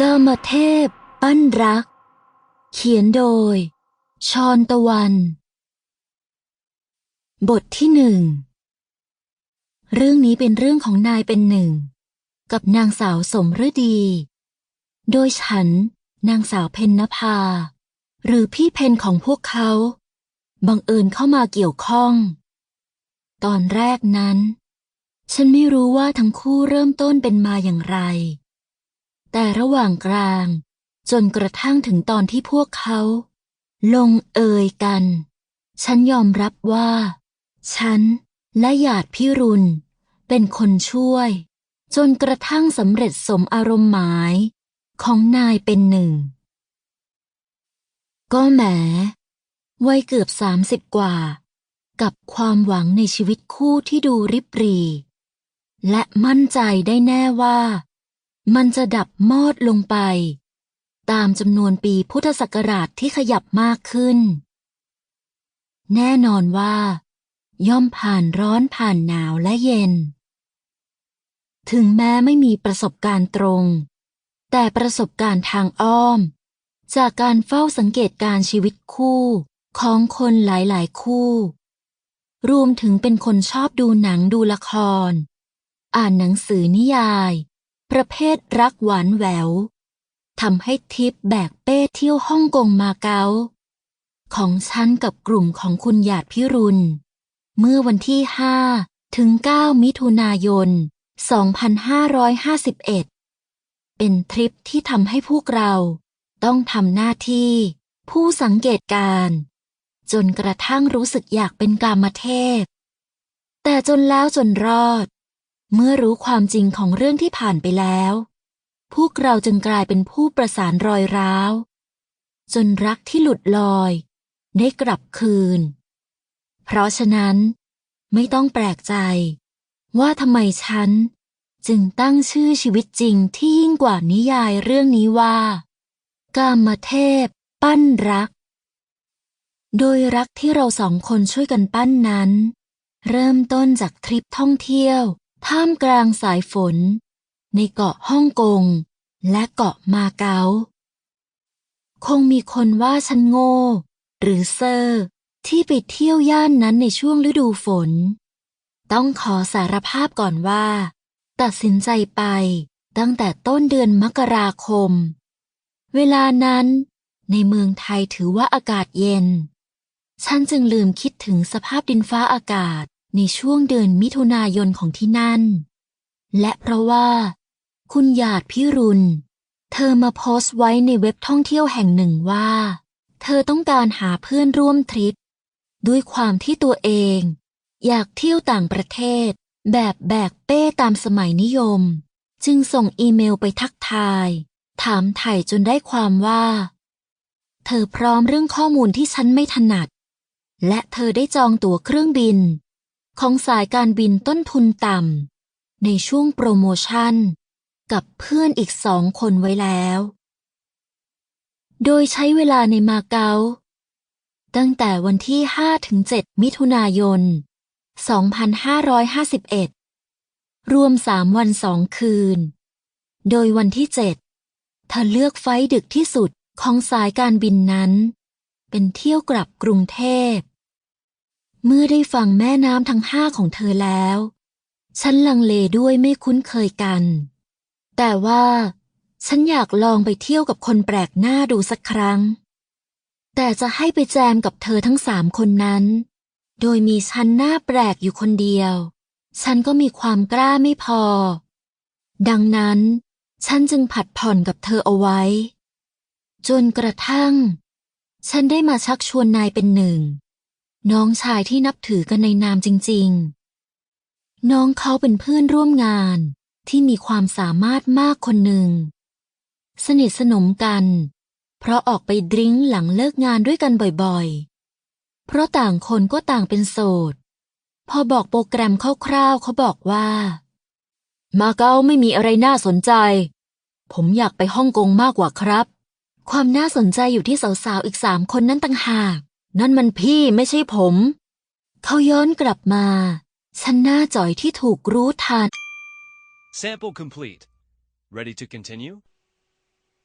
กามเทพ ปั้นรัก เขียนโดย ชอนตะวัน บทที่หนึ่ง เรื่องนี้เป็นเรื่องของนายเป็นหนึ่ง กับนางสาวสมฤดี โดยฉัน นางสาวเพนนภา หรือพี่เพนของพวกเขา บังเอิญเข้ามาเกี่ยวข้อง ตอนแรกนั้น ฉันไม่รู้ว่าทั้งคู่เริ่มต้นเป็นมาอย่างไร แต่ระหว่างกลาง จนกระทั่งถึงตอนที่พวกเขา ลงเอยกัน ฉันยอมรับว่า ฉันและหยาดพิรุณ เป็นคนช่วย จนกระทั่งสำเร็จสมอารมณ์หมายของนายเป็นหนึ่ง ก็แหมวัยเกือบสามสิบกว่า กับความหวังในชีวิตคู่ที่ดูริบหรี และมั่นใจได้แน่ว่า มันจะดับมอดลงไป ตามจำนวนปีพุทธศักราชที่ขยับมากขึ้น แน่นอนว่า ย่อมผ่านร้อนผ่านหนาวและเย็น ถึงแม้ไม่มีประสบการณ์ตรง แต่ประสบการณ์ทางอ้อม จากการเฝ้าสังเกตการชีวิตคู่ของคนหลายๆ คู่ รวมถึงเป็นคนชอบดูหนังดูละคร อ่านหนังสือนิยาย ประเภทรักหวานแหววทำให้ทิปแบกเป้เที่ยวฮ่องกงมาเก๊าของฉันกับกลุ่มของคุณหยาดพิรุณ เมื่อวันที่ 5 ถึง 9 มิถุนายน 2551 เป็นทริปที่ทำให้พวกเราต้องทำหน้าที่ ผู้สังเกตการณ์จนกระทั่งรู้สึกอยากเป็นกามเทพ แต่จนแล้วจนรอด เมื่อรู้ความจริงของเรื่องที่ผ่านไปแล้ว พวกเราจึงกลายเป็นผู้ประสานรอยร้าว จนรักที่หลุดลอย ได้กลับคืน เพราะฉะนั้น ไม่ต้องแปลกใจ ว่าทำไมฉัน จึงตั้งชื่อชีวิตจริงที่ยิ่งกว่านิยายเรื่องนี้ว่า กามเทพ ปั้นรัก โดยรักที่เราสองคนช่วยกันปั้นนั้น เริ่มต้นจากทริปท่องเที่ยว ท่ามกลางสายฝน ในเกาะฮ่องกง และเกาะมาเก๊า คงมีคนว่าฉันโง่ หรือเซอร์ที่ไปเที่ยวย่านนั้นในช่วงฤดูฝน ต้องขอสารภาพก่อนว่า ตัดสินใจไปตั้งแต่ต้นเดือนมกราคม เวลานั้น ในเมืองไทยถือว่าอากาศเย็น ฉันจึงลืมคิดถึงสภาพดินฟ้าอากาศ ในช่วงเดือนมิถุนายนของที่นั่น และเพราะว่า คุณหยาดพิรุณ เธอมาโพสต์ไว้ในเว็บท่องเที่ยวแห่งหนึ่งว่า เธอต้องการหาเพื่อนร่วมทริป ด้วยความที่ตัวเอง อยากเที่ยวต่างประเทศ แบบแบกเป้ตามสมัยนิยม จึงส่งอีเมลไปทักทาย ถามไถ่จนได้ความว่า เธอพร้อมเรื่องข้อมูลที่ฉันไม่ถนัดและเธอได้จองตั๋วเครื่องบิน ของสายการบินต้นทุนต่ำในช่วงโปรโมชั่น กับเพื่อนอีกสองคนไว้แล้ว โดยใช้เวลาในมาเก๊าตั้งแต่วันที่5ถึง7มิถุนายน 2551 รวมสามวันสองคืน โดยวันที่ 7 เธอเลือกไฟล์ดึกที่สุดของสายการบินนั้น เป็นเที่ยวกลับกรุงเทพ เมื่อได้ฟังแม่น้ำทั้งห้าของเธอแล้ว ฉันลังเลด้วยไม่คุ้นเคยกัน แต่ว่าฉันอยากลองไปเที่ยวกับคนแปลกหน้าดูสักครั้ง แต่จะให้ไปแจมกับเธอทั้งสามคนนั้น โดยมีฉันหน้าแปลกอยู่คนเดียว ฉันก็มีความกล้าไม่พอ ดังนั้น ฉันจึงผัดผ่อนกับเธอเอาไว้ จนกระทั่ง ฉันได้มาชักชวนนายเป็นหนึ่ง น้องชายที่นับถือกันในนามจริง ๆ น้องเขาเป็นเพื่อนร่วมงานที่มีความสามารถมากคนหนึ่ง สนิทสนมกัน เพราะออกไปดริ้งหลังเลิกงานด้วยกันบ่อยๆ เพราะต่างคนก็ต่างเป็นโสด พอบอกโปรแกรมคร่าวๆเขาบอกว่า มาเก๊าไม่มีอะไรน่าสนใจ ผมอยากไปฮ่องกงมากกว่าครับ ความน่าสนใจอยู่ที่สาวๆอีกสามคนนั้นต่างหาก นั่นมันพี่ไม่ใช่ผม เขาย้อนกลับมา ฉันหน้าจ่อยที่ถูกรู้ทัน Sample complete. Ready to continue?